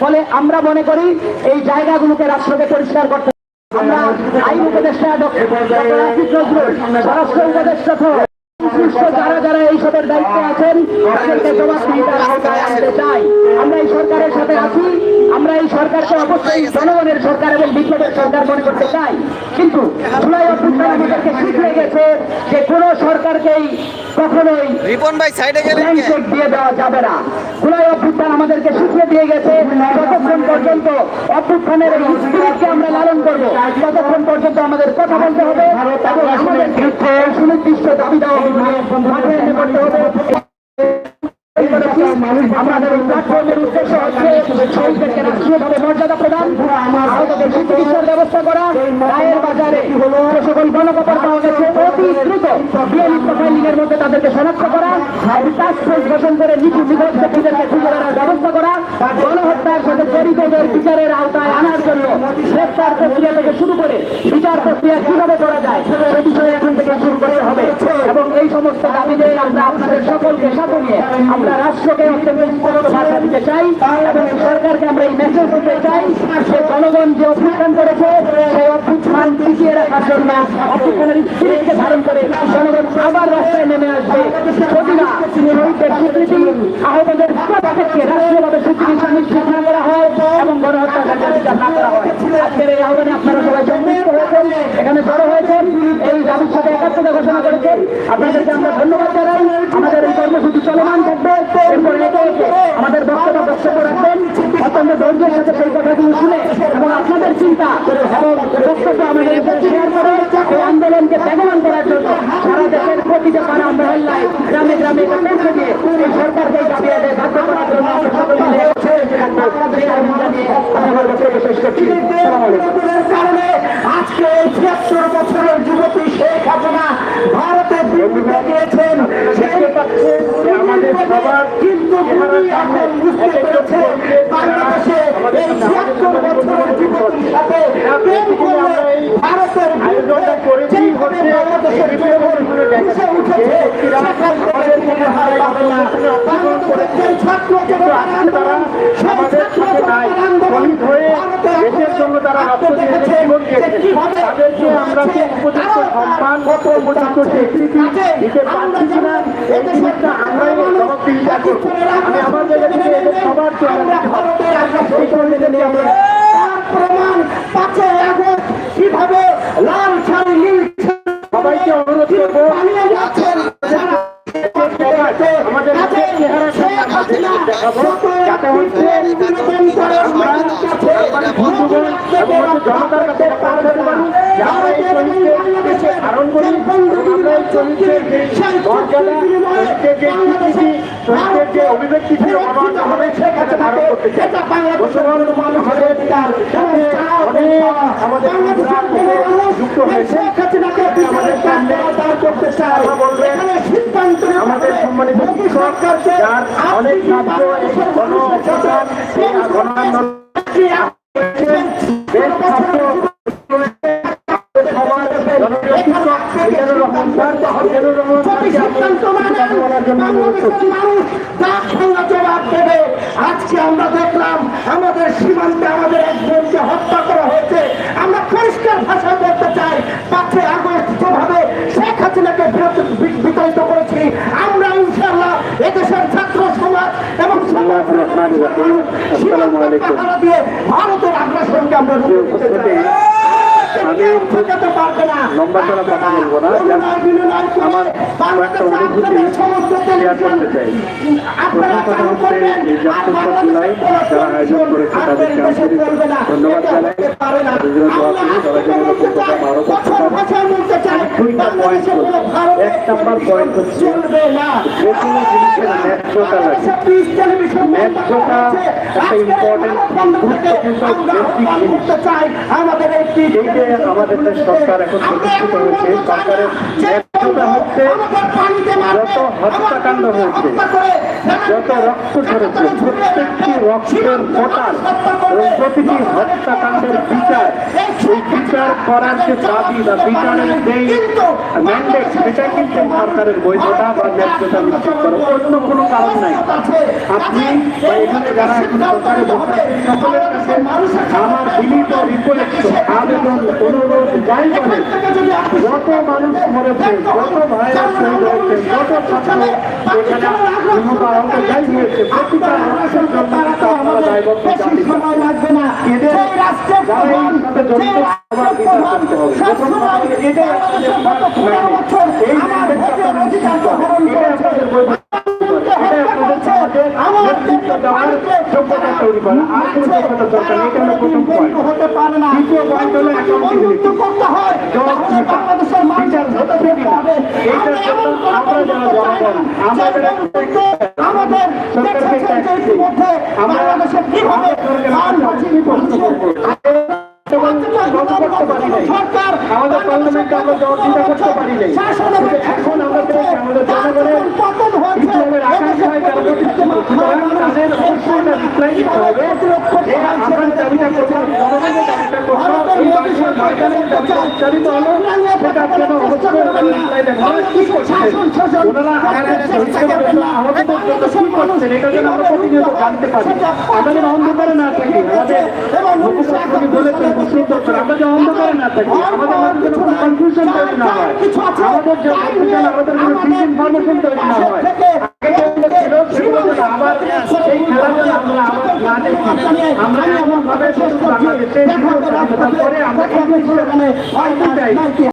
ফলে আমরা মনে করি এই জায়গাগুলোকে রাষ্ট্রকে পরিষ্কার করতে আমরা আইন উপদেষ্টা ডক্টর আসিফ নজরুল স্বরাষ্ট্র উপদেষ্টা সংশ্লিষ্ট যারা যারা এইসবের দায়িত্বে আছেন তাদেরকে জবাবদিহিতার আওতায় আনতে চাই আমরা এই সরকারের সাথে আছি আমরা এই সরকারকে অবশ্যই জনগণের সরকার এবং বিপ্লবের সরকার মনে করতে চাই। কিন্তু জুলাই অভ্যুত্থান আমাদেরকে শিখিয়ে গেছে যে কোনো সরকারকেই কখনোই রিপন ভাই সাইডে গেলেন কে? দিয়ে দেওয়া যাবে না। জুলাই অভ্যুত্থান আমাদেরকে শিখিয়ে দিয়ে গেছে যতক্ষণ পর্যন্ত অভ্যুত্থানের স্পিরিটকে আমরা লালন করব ততক্ষণ পর্যন্ত আমাদের কথা বলতে হবে এবং আমাদের সুনির্দিষ্ট দাবি তাদেরকে শনাক্ত ব্যবস্থা করা, গণহত্যার সাথে জড়িতদের বিচারের আওতায় আনার জন্য গ্রেফতার প্রক্রিয়া থেকে শুরু করে বিচার প্রক্রিয়া কীভাবে করা যায় সে বিষয়ে এখন থেকে শুরু করতে হবে এবং এই সমস্ত দাবিতে আমরা আপনাদের নিয়ে আমরা রাষ্ট্রকে দিতে চাই এবং সরকারকে আমরা এই মেসেজ দিতে চাই যে জনগণ যে অভ্যুত্থান করেছে, সেই অভ্যুত্থান টিকিয়ে রাখার জন্য অভ্যুত্থানের স্পিরিটকে ধারণ করে জনগণ আবার রাস্তায় নেমে আসবে। আপনারা সবাই সম্মিলিত হয়েছেন। এখানে জড়ো হয়েছেন এই দাবির একাত্মতা ঘোষণা করেছেন। আপনাদেরকে আমরা ধন্যবাদ জানাই। আমাদের এই কর্মসূচি চলমান থাকবে। এরপর আমাদের বক্তব্য বক্তব্য রাখবেন। অত্যন্ত ধৈর্যের সাথে সেই কথাগুলো শুনে এবং আপনাদের চিন্তা এবং বক্তব্য আমাদের শেয়ার করে এই আন্দোলনকে বেগবান করার জন্য সারা দেশের প্রতিটা পাড়া মহল্লায় গ্রামে গ্রামে এটা পৌঁছে দিয়ে এই সরকারকে দাবি আদায় বাধ্য করার জন্য আমরা সকলে মিলে আপনাদের আহ্বান জানিয়ে আমার বক্তব্য শেষ করছি। কারণে আজকে এই ছিয়াত্তর বছরের যুবতী শেখ হাসিনা ভারতে বিবৃতি দিয়েছেন সেই আমাদের সবার কিন্তু এখন বুঝতে পেরেছে বাংলাদেশে এই ছিয়াত্তর বছরের যুবতীর সাথে প্রেম করলে ভারতের আয়োজনটা বাংলাদেশের যুবক বুঝে উঠেছে সেখান থেকে মনে হয় পাবে বাংলাদেশের সেই ছাত্র জনতা সেই ছাত্র জনতা শহীদ দেশের জন্য তারা রক্ত দিয়ে তাদেরকে আমরা উপযুক্ত সম্মান উপযুক্ত স্বীকৃতি দিতে পারছি কিনা এই জিনিসটা আমরাই করব। আমি আমার জায়গা থেকে সবার প্রমাণ আগস্ট কীভাবে লাল ছাড়ি নীল সবাইকে অনুরোধ করব। আমাদের চেহারা দেখাবো। যাতে হচ্ছে আমরা আমাদের বন্ধুগণ এবং হচ্ছে জনতার কাছে পৌঁছাতে পারি যে আমরা এই শহীদকে ধারণ করি আমরা এই মর্যাদা শহীদদের স্বীকৃতি শহীদদের যে অভিব্যক্তি ছিল আমার আমাদের সেখানে ধারণ করতে চাই। আমাদের অনেক যুক্ত হয়েছে। আমাদের সম্মানিত শিক্ষক যার ছাত্র গণ আন্দোলন বেশ ছাত্র সমাজ জনপ্রিয় শিক্ষক মিজানুর রহমান স্যার মিজানুর রহমান যদি স্যারকে সিদ্ধান্ত না আমি নেন, কথা বলার জন্য অনুরোধ করছি বাংলাদেশের মানুষ জবাব দেবে আজকে আমরা দেখলাম আমাদের সীমান্তে আমাদের একজনকে হত্যা করা হয়েছে আমরা পরিষ্কার ভাষায় বলতে চাই পাঁচই আগস্ট যেভাবে শেখ হাসিনাকে বিতাড়িত করেছি আমরা ইনশাল্লাহ এদেশের ছাত্র সমাজ এবং সমাজ। ভারতের আগ্রাসনকে আমরা। আমি লম্বা চড়া কথা বলব না। আমার একটা অনুভূতি শেয়ার করতে চাই। প্রথম কথা হচ্ছে এই জুলাই যারা আয়োজন করেছে তাদেরকে আন্তরিক ধন্যবাদ জানাই। করি তারা যেন আরও নাম্বার পয়েন্ট হচ্ছে জিনিসের ন্যায্যতা লাগে। ন্যায্যতা একটা ইম্পর্টেন্ট আমাদের আমাদের যে সরকার এখন প্রতিষ্ঠিত হয়েছে সরকারের হচ্ছে যত হত্যাকাণ্ড হয়েছে, যত রক্ত ঝরেছে, প্রত্যেকটি রক্তের ফোটার এবং প্রতিটি হত্যাকাণ্ডের বিচার এই বিচার করার যে দাবি বা বিচারের যেই ম্যান্ডেট সেটা কিন্তু সরকারের বৈধতা বা ন্যায্যতা নিশ্চিত করে অন্য কোনো কারণ নাই আপনি বা এখানে যারা এখন সরকারে সকলের কাছে আমার বিনীত রিকোয়েস্ট আবেদন অনুরোধ যাই বলেন যত মানুষ মরেছে যত ভাইরা শহীদ হয়েছে যত ছাত্র এখানে যাই হয়েছে প্রতিটা মানুষের জন্য জাতি সময় লাগবে না সেই রাষ্ট্রের প্রধান, বিচার করতে হবে। সবসময় বাংলাদেশের গত পনেরো বছর আমার ভোটের অধিকার গ্রহণ করেছে। হতে পারে না। করতে হয় বাংলাদেশের মানুষের ভোটে দিতে হবে আমরা যারা জনগণ, আমরা বাংলাদেশে কীভাবে ধান ভাজি। সরকার আমাদের পার্লামেন্টে আমরা জবাবদিহিতা করতে পারি নাই। এখন আমাদের আমাদের জনগণের পতন হয়েছে ইসলামের আকাঙ্ক্ষায় যারা প্রতিষ্ঠিত সুতরাং তাদের অবশ্যই রিপ্লাই দিতে হবে যে আমরা দাবিটা করলাম জনগণের দাবিটা করলাম এই বাংলাদেশের দাবিটা উচ্চারিত হলো সেটার জন্য অবশ্যই রিপ্লাই দেবেন কি করছেন ওনারা আমাদের শহীদদের জন্য আহতদের কি করছেন এটা যেন আমরা প্রতিনিয়ত জানতে পারি আমরা যেন অন্ধকারে না থাকি আমাদের মুখ্যমন্ত্রী বলেছেন প্রশ্ন করে আমরা যেন অন্ধকারে না থাকি আমাদের মধ্যে যেন কোনো কনফিউশন তৈরি না হয় আমাদের যেন আমাদের কোনো ডিসইনফরমেশন তৈরি না হয় আগে যেগুলো ছিল সেগুলো যেন আবার সেই খেলা যেন আমরা আবার না দেখি আমরা এমন ভাবে বাংলাদেশে করে আমরা